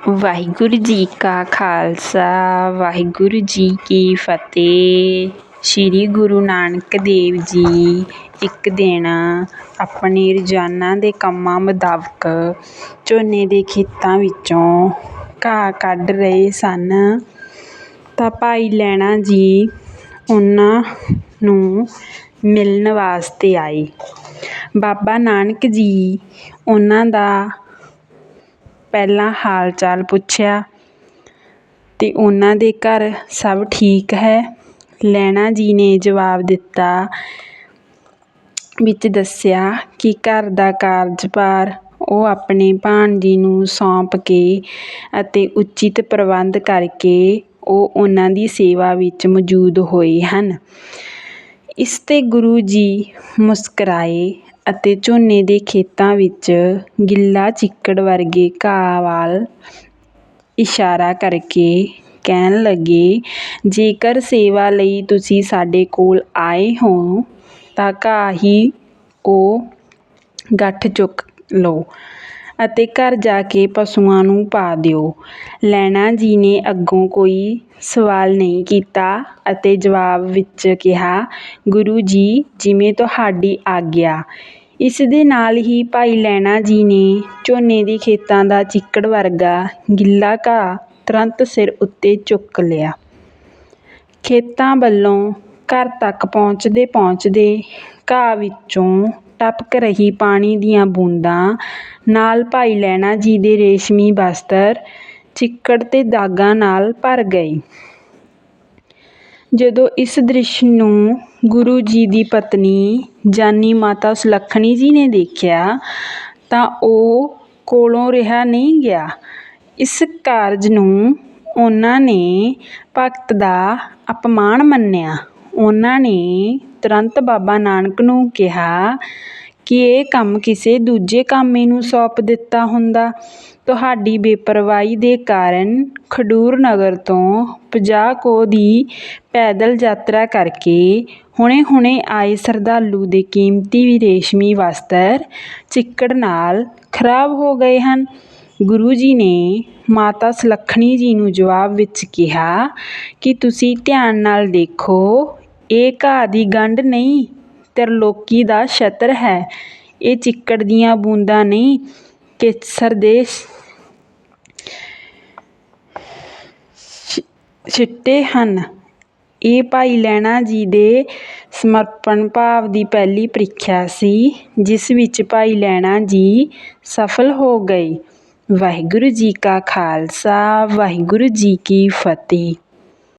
ਵਾਹਿਗੁਰੂ ਜੀ ਕਾ ਖਾਲਸਾ, ਵਾਹਿਗੁਰੂ ਜੀ ਕੀ ਫਤਿਹ। ਸ੍ਰੀ ਗੁਰੂ ਨਾਨਕ ਦੇਵ ਜੀ, ਇੱਕ ਦਿਨ ਆਪਣੇ ਰੋਜ਼ਾਨਾ ਦੇ ਕੰਮਾਂ ਮੁਤਾਬਕ ਝੋਨੇ ਦੇ ਖੇਤਾਂ ਵਿੱਚੋਂ ਘਾਹ ਕੱਢ ਰਹੇ ਸਨ। ਤਾਂ ਭਾਈ ਲਹਿਣਾ ਜੀ ਉਹਨਾਂ ਨੂੰ ਮਿਲਣ ਵਾਸਤੇ ਆਏ। ਬਾਬਾ ਨਾਨਕ ਜੀ ਉਹਨਾਂ ਦਾ ਪਹਿਲਾਂ ਹਾਲ ਚਾਲ ਪੁੱਛਿਆ ਅਤੇ ਉਹਨਾਂ ਦੇ ਘਰ ਸਭ ਠੀਕ ਹੈ? ਲੈਣਾ ਜੀ ਨੇ ਜਵਾਬ ਦਿੱਤਾ, ਵਿੱਚ ਦੱਸਿਆ ਕਿ ਘਰ ਦਾ ਕਾਰਜਭਾਰ ਉਹ ਆਪਣੇ ਭਾਣਜੀ ਨੂੰ ਸੌਂਪ ਕੇ ਅਤੇ ਉਚਿਤ ਪ੍ਰਬੰਧ ਕਰਕੇ ਉਹ ਉਹਨਾਂ ਦੀ ਸੇਵਾ ਵਿੱਚ ਮੌਜੂਦ ਹੋਏ ਹਨ। ਇਸ ਤੇ ਗੁਰੂ ਜੀ ਮੁਸਕਰਾਏ ਅਤੇ ਝੋਨੇ ਦੇ ਖੇਤਾਂ ਵਿੱਚ ਗਿੱਲਾ ਚਿੱਕੜ ਵਰਗੇ ਘਾਹ ਵੱਲ ਇਸ਼ਾਰਾ ਕਰਕੇ ਕਹਿਣ ਲੱਗੇ, ਜੇਕਰ ਸੇਵਾ ਲਈ ਤੁਸੀਂ ਸਾਡੇ ਕੋਲ ਆਏ ਹੋ, ਤਾਂ ਘਾਹ ਹੀ ਉਹ ਗੱਠ ਚੁੱਕ ਲਓ ਅਤੇ ਘਰ ਜਾ ਕੇ ਪਸ਼ੂਆਂ ਨੂੰ ਪਾ ਦਿਓ। ਲੈਣਾ ਜੀ ਨੇ ਅੱਗੋਂ ਕੋਈ ਸਵਾਲ ਨਹੀਂ ਕੀਤਾ ਅਤੇ ਜਵਾਬ ਵਿੱਚ ਕਿਹਾ, ਗੁਰੂ ਜੀ, ਜਿਵੇਂ ਤੁਹਾਡੀ ਆਗਿਆ ਇਸ ਦੇ ਨਾਲ ਹੀ ਭਾਈ ਲਹਿਣਾ ਜੀ ਨੇ ਝੋਨੇ ਦੇ ਖੇਤਾਂ ਦਾ ਚਿੱਕੜ ਵਰਗਾ ਗਿੱਲਾ ਘਾਹ ਤੁਰੰਤ ਸਿਰ ਉੱਤੇ ਚੁੱਕ ਲਿਆ। ਖੇਤਾਂ ਵੱਲੋਂ ਘਰ ਤੱਕ ਪਹੁੰਚਦੇ ਪਹੁੰਚਦੇ ਘਾਹ ਵਿੱਚੋਂ ਟਪਕ ਰਹੀ ਪਾਣੀ ਦੀਆਂ ਬੂੰਦਾਂ ਨਾਲ ਭਾਈ ਲਹਿਣਾ ਜੀ ਦੇ ਰੇਸ਼ਮੀ ਬਸਤਰ ਚਿੱਕੜ ਤੇ ਦਾਗਾਂ ਨਾਲ ਭਰ ਗਏ ਜਦੋਂ ਇਸ ਦ੍ਰਿਸ਼ ਨੂੰ ਗੁਰੂ ਜੀ ਦੀ ਪਤਨੀ ਜਾਨੀ ਮਾਤਾ ਸੁਲੱਖਣੀ ਜੀ ਨੇ ਦੇਖਿਆ, ਤਾਂ ਉਹ ਕੋਲੋਂ ਰਿਹਾ ਨਹੀਂ ਗਿਆ। ਇਸ ਕਾਰਜ ਨੂੰ ਉਹਨਾਂ ਨੇ ਭਗਤ ਦਾ ਅਪਮਾਨ ਮੰਨਿਆ। ਉਹਨਾਂ ਨੇ ਤੁਰੰਤ ਬਾਬਾ ਨਾਨਕ ਨੂੰ ਕਿਹਾ ਕਿ ਇਹ ਕੰਮ ਕਿਸੇ ਦੂਜੇ ਕਾਮੇ ਨੂੰ ਸੌਂਪ ਦਿੱਤਾ ਹੁੰਦਾ। ਤੁਹਾਡੀ ਬੇਪਰਵਾਹੀ ਦੇ ਕਾਰਨ ਖਡੂਰ ਨਗਰ ਤੋਂ ਪੰਜਾਹ ਕੋਹ ਦੀ ਪੈਦਲ ਯਾਤਰਾ ਕਰਕੇ ਹੁਣੇ ਹੁਣੇ ਆਏ ਸ਼ਰਧਾਲੂ ਦੇ ਕੀਮਤੀ ਵੀ ਰੇਸ਼ਮੀ ਵਸਤਰ ਚਿੱਕੜ ਨਾਲ ਖਰਾਬ ਹੋ ਗਏ ਹਨ। ਗੁਰੂ ਜੀ ਨੇ ਮਾਤਾ ਸੁਲੱਖਣੀ ਜੀ ਨੂੰ ਜਵਾਬ ਵਿੱਚ ਕਿਹਾ ਕਿ ਤੁਸੀਂ ਧਿਆਨ ਨਾਲ ਦੇਖੋ, ਇਹ ਘਾਹ ਦੀ ਗੰਢ ਨਹੀਂ। ਤ੍ਰਿਲੋਕੀ ਦਾ ਛਤਰ ਹੈ। ਇਹ ਚਿੱਕੜ ਦੀਆਂ ਬੂੰਦਾਂ ਨਹੀਂ, ਕੇਸਰ ਦੇ ਛਿੱਟੇ ਹਨ। ਇਹ ਭਾਈ ਲਹਿਣਾ ਜੀ ਦੇ ਸਮਰਪਣ ਭਾਵ ਦੀ ਪਹਿਲੀ ਪ੍ਰੀਖਿਆ ਸੀ, ਜਿਸ ਵਿੱਚ ਭਾਈ ਲਹਿਣਾ ਜੀ ਸਫਲ ਹੋ ਗਏ। ਵਾਹਿਗੁਰੂ ਜੀ ਕਾ ਖਾਲਸਾ, ਵਾਹਿਗੁਰੂ ਜੀ ਕੀ ਫਤਿਹ।